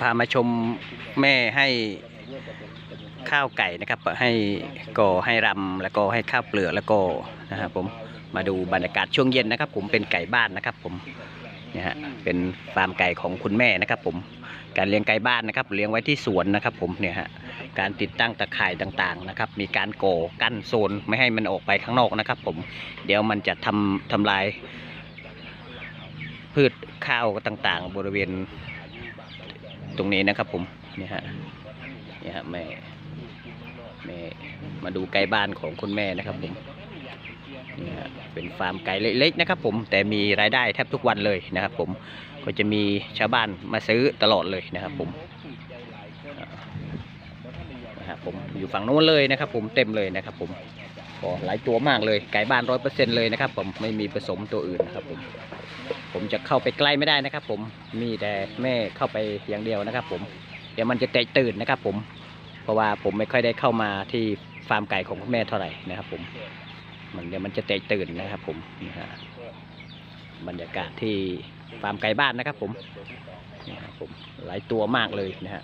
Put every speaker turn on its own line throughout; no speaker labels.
พามาชมแม่ให้ข้าวไก่นะครับ ให้ก่อให้รำแล้วก็ให้ข้าวเปลือกแล้วก็นะครับผมมาดูบรรยากาศช่วงเย็นนะครับ ผมเป็นไก่บ้านนะครับ ผมเนี่ยฮะเป็นฟาร์มไก่ของคุณแม่นะครับ ผมการเลี้ยงไก่บ้านนะครับ เลี้ยงไว้ที่สวนนะครับ ผมเนี่ยฮะการติดตั้งตะข่ายต่างๆนะครับ มีการโก่กั้นโซนไม่ให้มันออกไปข้างนอกนะครับ ผมเดี๋ยวมันจะทำทำลายพืชข้าวต่างๆ บริเวณ ตรงนี้นะครับผมนี่ฮะนี่ฮะแม่แม่มาดูไก่บ้านของคุณแม่นะครับผมนี่ฮะเป็นฟาร์มไก่เล็กๆนะครับผมแต่มีรายได้แทบทุกวันเลยนะครับผมก็จะมีชาวบ้านมาซื้อตลอดเลยนะครับผมอ่านะครับผมอยู่ฝั่งโน้นเลยนะครับผมเต็มเลยนะครับผมก็หลายตัวมากเลยไก่บ้านร้อยเปอร์เซ็นต์เลยนะครับผมไม่มีผสมตัวอื่นนะครับผม ผมจะเข้าไปใกล้ไม่ได้นะครับ ผมมีแต่แม่เข้าไปอย่างเดียวนะครับ ผมเดี๋ยวมันจะแตกตื่นนะครับ ผม เพราะว่าผมไม่ค่อยได้เข้ามาที่ฟาร์มไก่ของคุณแม่เท่าไหร่นะครับ ผมมันเดี๋ยวมันจะแตกตื่นนะครับ ผมนี่ฮะบรรยากาศที่ฟาร์มไก่บ้านนะครับ ผมนี่ครับผมหลายตัวมากเลยนะฮะ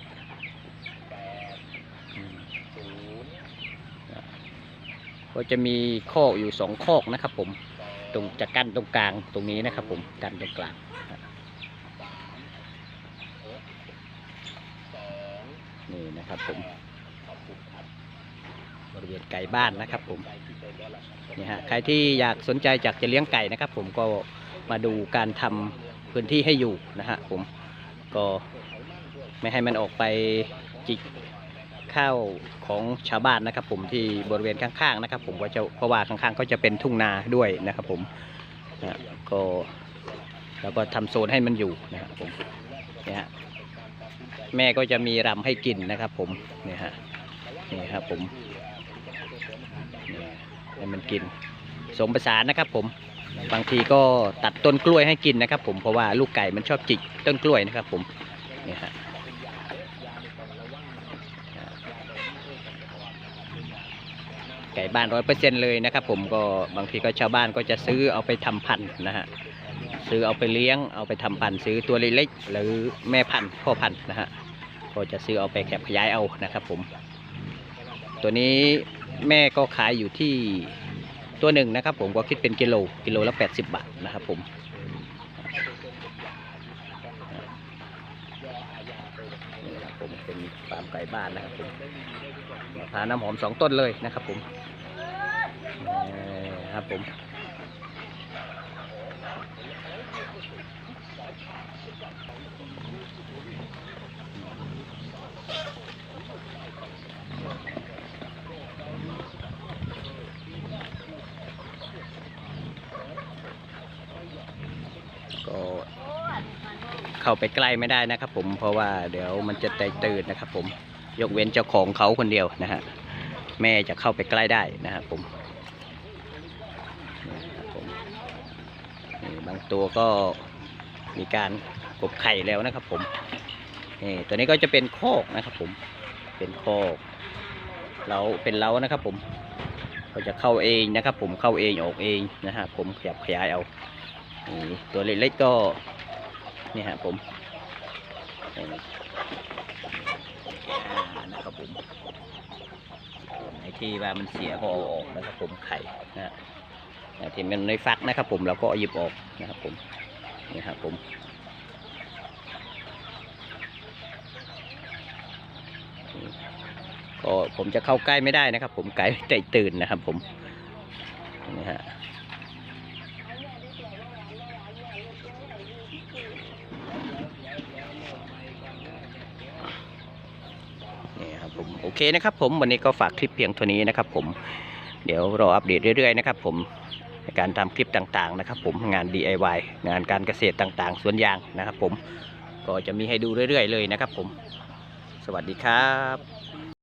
ก็จะมีคอกอยู่สองคอกนะครับ ผม ตรงจะกั้นตรงกลางตรงนี้นะครับ ผมกั้นตรงกลางนี่นะครับผมบริเวณไก่บ้านนะครับผมนี่ฮะใครที่อยากสนใจอยากจะเลี้ยงไก่นะครับ ผมก็มาดูการทำพื้นที่ให้อยู่นะฮะผมก็ไม่ให้มันออกไปจิก ข้าวของชาวบ้านนะครับ ผมที่บริเวณข้างๆนะครับ ผมว่าจะเพราะว่าข้างๆก็จะเป็นทุ่งนาด้วยนะครับ ผมนะก็แล้วก็ทำโซนให้มันอยู่นะครับผมเนี่ยฮะแม่ก็จะมีรำให้กินนะครับ ผมเนี่ยฮะนี่ครับผมให้มันกินสมประสานนะครับ ผมบางทีก็ตัดต้นกล้วยให้กินนะครับ ผมเพราะว่าลูกไก่มันชอบจิกต้นกล้วยนะครับ ผมเนี่ยฮะ ไก่บ้านร้อยเปอร์เซ็นเลยนะครับผมก็บางทีก็ชาวบ้านก็จะซื้อเอาไปทำพันธุ์นะฮะซื้อเอาไปเลี้ยงเอาไปทำพันธุ์ซื้อตัวเล็กๆหรือแม่พันธุ์พ่อพันธุ์นะฮะก็จะซื้อเอาไปแคบขยายเอานะครับผม ตัวนี้แม่ก็ขายอยู่ที่ตัวหนึ่งนะครับผมก็คิดเป็นกิโลกิโลละ 80 บาทนะครับผมนี่นะครับ ผมเป็นฟาร์มไก่บ้านนะครับผมมะพร้าวน้ำหอมสองต้นเลยนะครับผมครับผมก็ เข้าไปใกล้ไม่ได้นะครับ ผมเพราะว่าเดี๋ยวมันจะแตกตื่นนะครับ ผมยกเว้นเจ้าของเขาคนเดียวนะฮะแม่จะเข้าไปใกล้ได้นะครับผมบางตัวก็มีการกบไข่แล้วนะครับ ผมนี่ตัวนี้ก็จะเป็นโคอกนะครับ ผมเป็นโคอกเราเป็นเล้านะครับ ผมก็จะเข้าเองนะครับ ผมเข้าเองออกเองนะฮะผมขยับขยายเอาตัวเล็กๆก็ นี่ฮะผมนี่อ่านะครับผมไหนที่ว่ามันเสียก็เอาออกนะครับผมไข่นะฮะอ่าที่มันในฟักนะครับผมเราก็เอาหยิบออกนะครับผมนี่ครับผมนี่ก็ผมจะเข้าใกล้ไม่ได้นะครับ ผมไก่ใจตื่นนะครับผมนี่ฮะ นี่ครับผมโอเคนะครับผมวันนี้ก็ฝากคลิปเพียงเท่านี้นะครับผมเดี๋ยวรออัปเดตเรื่อยๆนะครับผมในการทำคลิปต่างๆนะครับ ผมงาน DIY งานการเกษตรต่างๆ สวนยางนะครับ ผมก็จะมีให้ดูเรื่อย ๆ เลยนะครับ ผม สวัสดีครับ